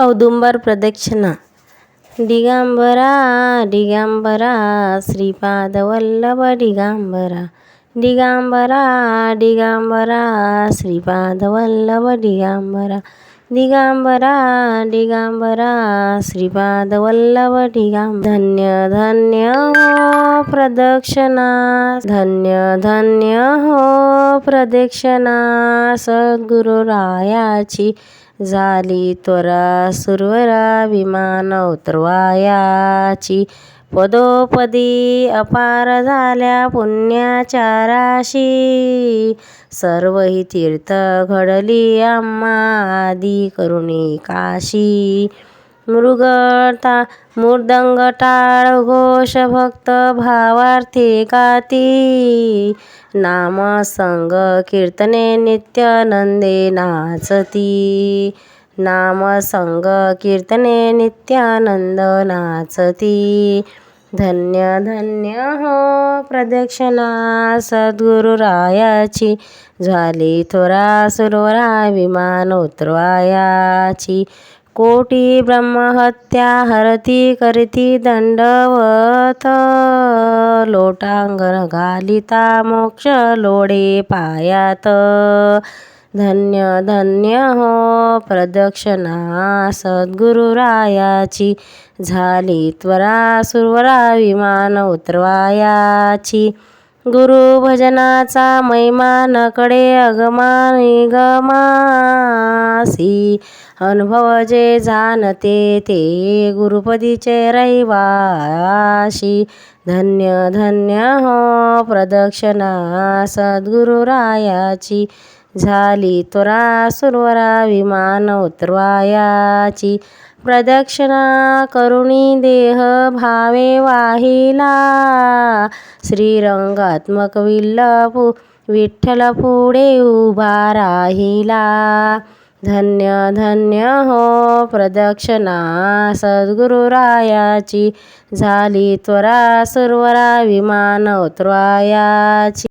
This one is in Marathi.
औदुंबर प्रदक्षिणा दिगांबरा दिगांबरा श्रीपाद वल्लभ दिगांबरा दिगांबरा दिगांबरा श्रीपाद वल्लभ दिगांबरा दिगांबरा श्रीपाद वल्लभ दिगांब धन्य धन्य हो प्रदक्षिणा धन्य धन्य हो प्रदक्षिणा सद्गुरुरायाची झाली त्वरा सुरवरा विमान उतरवायाची। पदोपदी अपार झाल्या पुण्याच्या राशी. सर्व ही तीर्थ घडली आम्हा आदी करुणी काशी. मृगता मृदंग टाळ घोष भक्त भावार्थी काती नाम संग कीर्तने नित्यानंदे नाचती. नाम संग कीर्तने नित्यानंद नाचती. धन्य धन्य हो प्रदक्षिणा सद्गुरुरायाची. झाली थोरा सुरोरा विमान उतरवायाची. कोटी ब्रह्महत्या हरती करती दंडवत. लोटांगण घालिता मोक्ष लोडे पायात. धन्य धन्य हो प्रदक्षिणा सद्गुरुरायाची. झाली त्वरा सुरवरा विमान उतरवायाची. गुरु भजनाचा महिमा अगमान अगमानी गमासी अनुभव जे जाणते ते गुरुपदीचे रहिवाशी धन्य धन्य हो प्रदक्षिणा सद्गुरुरायाची. झाली. त्वरा सुरवरा विमान उतरवायाची. प्रदक्षिणा करुणी देह भावे वाहिला. श्रीरंगात्मक विल्लपू विठ्ठल पुढे उभा राहिला. धन्य धन्य हो प्रदक्षिणा सद्गुरुरायाची झाली त्वरा सुरवरा विमान उतरवायाची.